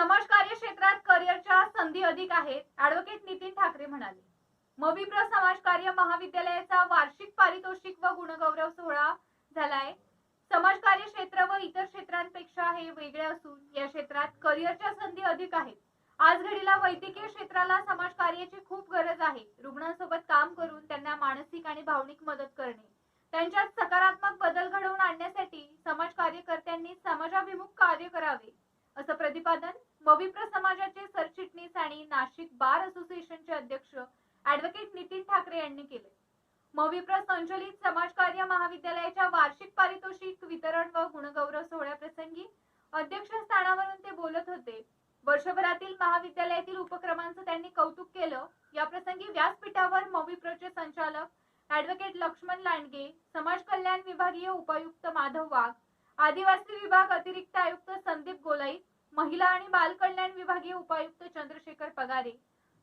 समाजकार्य क्षेत्रात करिअरच्या संधी अधिक आहेत ऍडव्होकेट नितीन ठाकरे म्हणाले. मविप्र समाजकार्य महाविद्यालयाचा वार्षिक पारितोषिक व गुणगौरव सोहळा झालाय. समाजकार्य क्षेत्र व इतर क्षेत्रांपेक्षा हे वेगळे असून या क्षेत्रात करिअरच्या संधी अधिक आहेत. आज घडीला वैद्यकीय क्षेत्राला समाजकार्याची खूप गरज आहे. रुग्णांसोबत काम करून त्यांना मानसिक आणि भावनिक मदत करणे. त्यांच्यात सकारात्मक बदल घडवून आणण्यासाठी समाज कार्यकर्त्यांनी समाजाभिमुख कार्य करावे असं प्रतिपादन मविप्र समाजाचे सरचिटणीस आणि नाशिक बार असोसिएशनचे अध्यक्ष ऍडव्होकेट नितीन ठाकरे यांनी केले. मविप्र संचलित समाजकार्य महाविद्यालयाच्या वार्षिक पारितोषिक वितरण व गुणगौरव सोहळ्याप्रसंगी अध्यक्षस्थानावरून ते बोलत होते. वर्षभरातील महाविद्यालयातील उपक्रमांचं त्यांनी कौतुक केलं. या प्रसंगी व्यासपीठावर मविप्रचे संचालक ऍडव्होकेट लक्ष्मण लांडगे समाज कल्याण विभागीय उपायुक्त माधव वाघ आदिवासी विभाग अतिरिक्त आयुक्त संदीप गोलाई महिला आणि बाल कल्याण विभागीय उपायुक्त चंद्रशेखर पगारे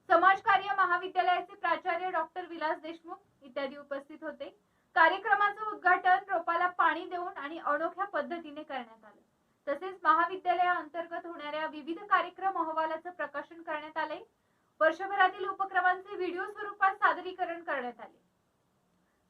समाजकार्य महाविद्यालयाचे प्राचार्य डॉक्टर विलास देशमुख इत्यादी उपस्थित होते. कार्यक्रमाचं उद्घाटन रोपाला पाणी देऊन आणि अनोख्या पद्धतीने करण्यात आलं. तसेच महाविद्यालयाअंतर्गत होणाऱ्या विविध कार्यक्रम अहवालाचं प्रकाशन करण्यात आले. वर्षभरातील उपक्रमांचे व्हिडिओ स्वरूपात सादरीकरण करण्यात आले.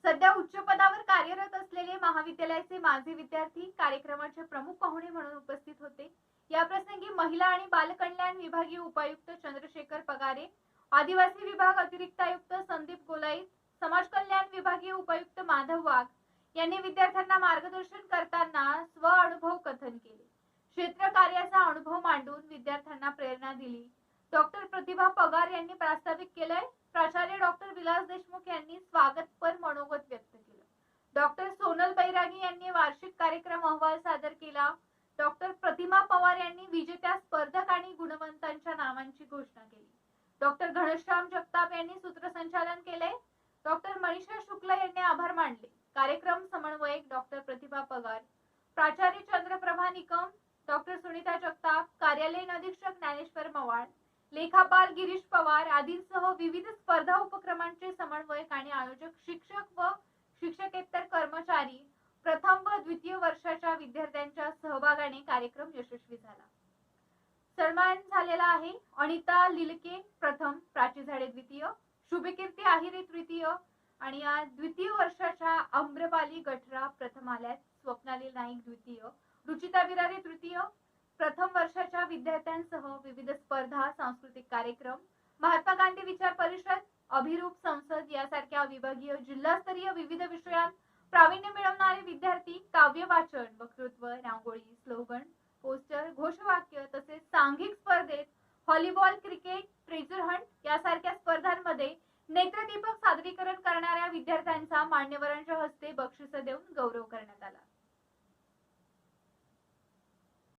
सध्या उच्च पदावर कार्यरत असलेले महाविद्यालयाचे माजी विद्यार्थी कार्यक्रमाचे प्रमुख पाहुणे म्हणून उपस्थित होते. या प्रसंगी महिला आणि बालकल्याण विभागीय उपायुक्त चंद्रशेखर पगारे आदिवासी विभाग अतिरिक्त आयुक्त संदीप गोलाई समाज कल्याण विभागीय उपायुक्त माधव वाघ यांनी विद्यार्थ्यांना मार्गदर्शन करताना स्व अनुभव कथन केले. क्षेत्र कार्याचा अनुभव मांडून विद्यार्थ्यांना प्रेरणा दिली. डॉक्टर प्रतिभा पगार यांनी प्रास्ताविक केलंय. प्राचार्य डॉक्टर विलास देशमुख यांनी स्वागतपर मनोगत व्यक्त केलं. डॉक्टर सोनल बैरागी यांनी वार्षिक कार्यक्रम अहवाल सादर केला. डॉक्टर प्रतिमा पवार यांनी विजेत्या स्पर्धक आणि गुणवंतांच्या नावांची घोषणा केली. डॉक्टर घनश्याम जगताप यांनी सूत्रसंचालन केले. डॉक्टर मनीषा शुक्ल यांनी आभार मानले. कार्यक्रम समन्वयक डॉक्टर प्रतिभा पगार प्राचार्य चंद्रप्रभा निकम डॉक्टर सुनीता जगताप कार्यालयीन अधीक्षक ज्ञानेश्वर मवाळ लेखापाल गिरीश पवार आदींसह विविध स्पर्धा उपक्रमांचे समन्वयक आणि आयोजक शिक्षक व शिक्षकेतर कर्मचारी वर्षाच्या विद्यार्थ्यांच्या सहभागाने कार्यक्रम यशस्वी झाला. सन्मान झालेला आहे अनिता लिलके प्रथम प्राची झाडे द्वितीय शुभकीर्ती आहिरे तृतीय आणि या द्वितीय वर्षाच्या आम्रपाली गठरा प्रथम आल्यात स्वप्नाली नाईक द्वितीय रुचिता बिरारे तृतीय प्रथम वर्षाच्या विद्यार्थ्यांसह विविध स्पर्धा सांस्कृतिक कार्यक्रम महात्मा गांधी विचार परिषद अभिरूप संसद यासारख्या विभागीय जिल्हास्तरीय विविध विषयांत प्रावीण्य मिळवणारे विद्यार्थी काव्य वाचन वक्तृत्व रांगोळी स्लोगन पोस्टर घोषवाक्य तसेच सांघिक स्पर्धेत व्हॉलीबॉल क्रिकेट ट्रेजर हंट यासारख्या स्पर्धांमध्ये नेत्रदीपक सादरीकरण करणाऱ्या विद्यार्थ्यांचा मान्यवरांच्या हस्ते बक्षिस देऊन गौरव करण्यात आला.